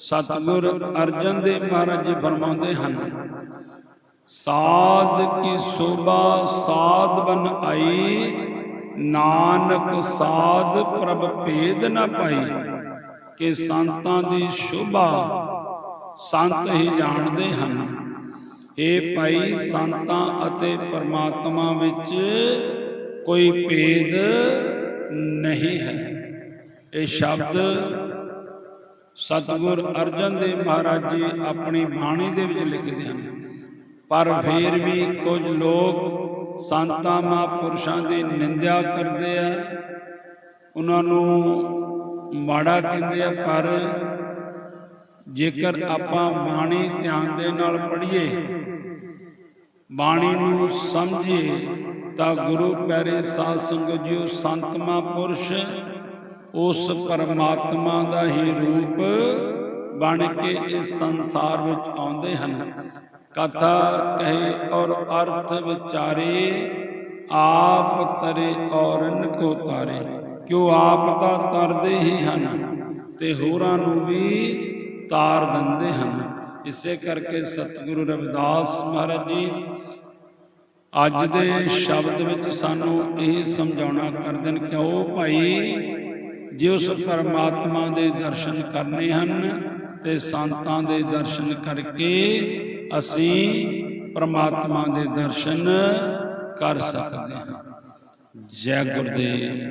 ਸਤਿਗੁਰ ਅਰਜਨ ਦੇਵ ਮਹਾਰਾਜ ਜੀ ਫਰਮਾਉਂਦੇ ਹਨ, ਸਾਧ ਕੀ ਸੋਭਾ ਸਾਧ ਬਨ ਆਈ, ਨਾਨਕ ਸਾਧ ਪ੍ਰਭ ਭੇਦ ਨਾ ਪਾਈ, ਕਿ ਸੰਤਾਂ ਦੀ ਸ਼ੋਭਾ ਸੰਤ ਹੀ ਜਾਣਦੇ ਹਨ। ਇਹ ਭਾਈ, ਸੰਤਾਂ ਅਤੇ ਪਰਮਾਤਮਾ ਵਿੱਚ ਕੋਈ ਭੇਦ ਨਹੀਂ ਹੈ। ਇਹ ਸ਼ਬਦ ਸਤਿਗੁਰ ਅਰਜਨ ਦੇਵ ਮਹਾਰਾਜ ਜੀ ਆਪਣੀ ਬਾਣੀ ਦੇ ਵਿੱਚ ਲਿਖਦੇ ਹਨ, ਪਰ ਫਿਰ ਵੀ ਕੁਝ ਲੋਕ ਸੰਤਾਂ ਮਹਾਂਪੁਰਸ਼ਾਂ ਦੀ ਨਿੰਦਿਆ ਕਰਦੇ ਆ। ਉਹਨਾਂ ਨੂੰ ਮਾੜਾ ਕਹਿੰਦੇ ਆ, ਪਰ ਜੇਕਰ ਆਪਾਂ ਬਾਣੀ ਧਿਆਨ ਦੇ ਨਾਲ ਪੜ੍ਹੀਏ, ਬਾਣੀ ਨੂੰ ਸਮਝੀਏ, ਤਾਂ ਗੁਰੂ ਪਿਆਰੇ ਸਾਧ ਸੰਗਤ ਜੀਓ, ਸੰਤ ਮਹਾਂਪੁਰਸ਼ ਉਸ ਪਰਮਾਤਮਾ ਦਾ ਹੀ ਰੂਪ ਬਣ ਕੇ ਇਸ ਸੰਸਾਰ ਵਿੱਚ ਆਉਂਦੇ ਹਨ। ਕਥਾ ਕਹੇ ਔਰ ਅਰਥ ਵਿਚਾਰੇ, ਆਪ ਤਰੇ ਔਰਨ ਕੋ ਤਾਰੇ ਕਿਉ ਆਪ ਤਾਂ ਤਰਦੇ ਹੀ ਹਨ ਤੇ ਹੋਰਾਂ ਨੂੰ ਵੀ ਤਾਰ ਦਿੰਦੇ ਹਨ। ਇਸੇ ਕਰਕੇ ਸਤਿਗੁਰੂ ਰਵਿਦਾਸ ਮਹਾਰਾਜ ਜੀ, ਅੱਜ ਦੇ ਸ਼ਬਦ ਵਿੱਚ ਸਾਨੂੰ ਇਹ ਸਮਝਾਉਣਾ ਕਰਦੇ ਨੇ ਕਿ ਉਹ ਭਾਈ ਜੇ ਉਸ ਪਰਮਾਤਮਾ ਦੇ ਦਰਸ਼ਨ ਕਰਨੇ ਹਨ ਤੇ ਸੰਤਾਂ ਦੇ ਦਰਸ਼ਨ ਕਰਕੇ ਅਸੀਂ ਪਰਮਾਤਮਾ ਦੇ ਦਰਸ਼ਨ ਕਰ ਸਕਦੇ ਹਾਂ। ਜੈ ਗੁਰਦੇਵ।